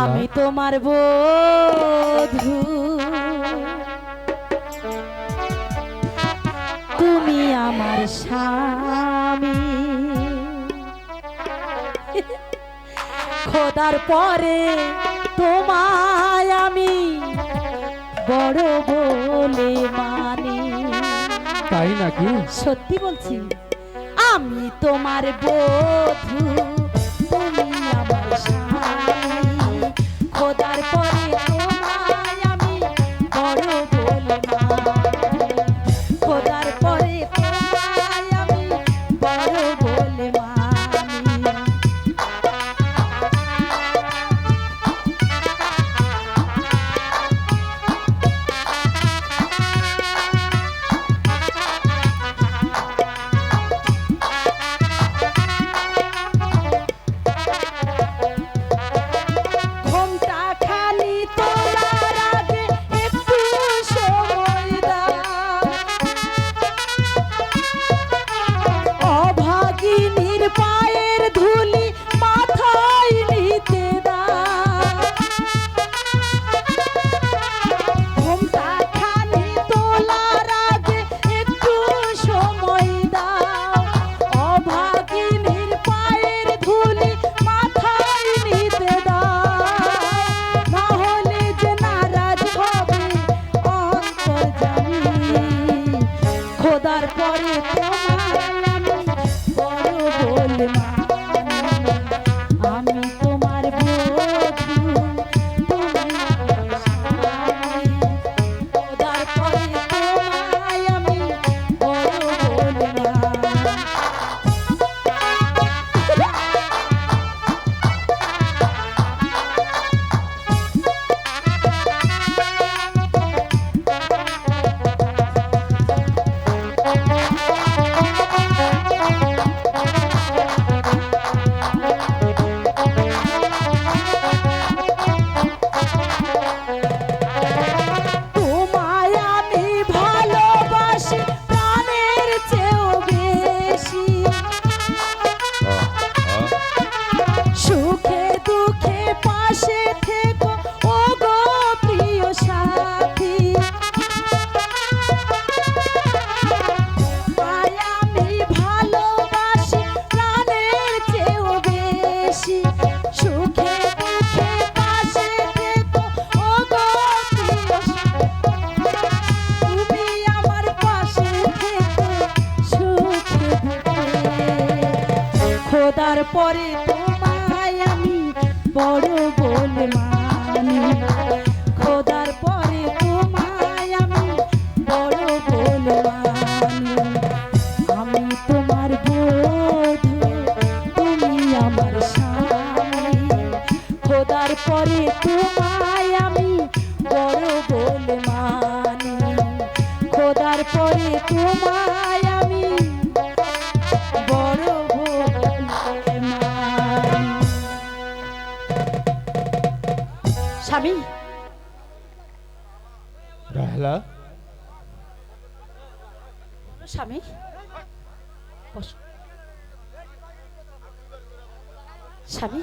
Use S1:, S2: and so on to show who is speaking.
S1: আমি তোমার বধু তুমি আমার স্বামী। খোদার পরে তোমায় আমি বড় বলে মানি।
S2: তাই নাকি?
S1: সত্যি বলছি আমি তোমার বধু খোদার দুঃখে খোদার পরে তোমায় আমি বড় বলে মানি খোদার পরে তোমায় আমি বড় বলে মানি আমি তোমার বধূ, তুমি আমার স্বামী। খোদার পরে তোমায় আমি বড় বলে মানি খোদার পরে তোমায় স্বামী?
S2: রাহলা?
S1: স্বামী। স্বামী?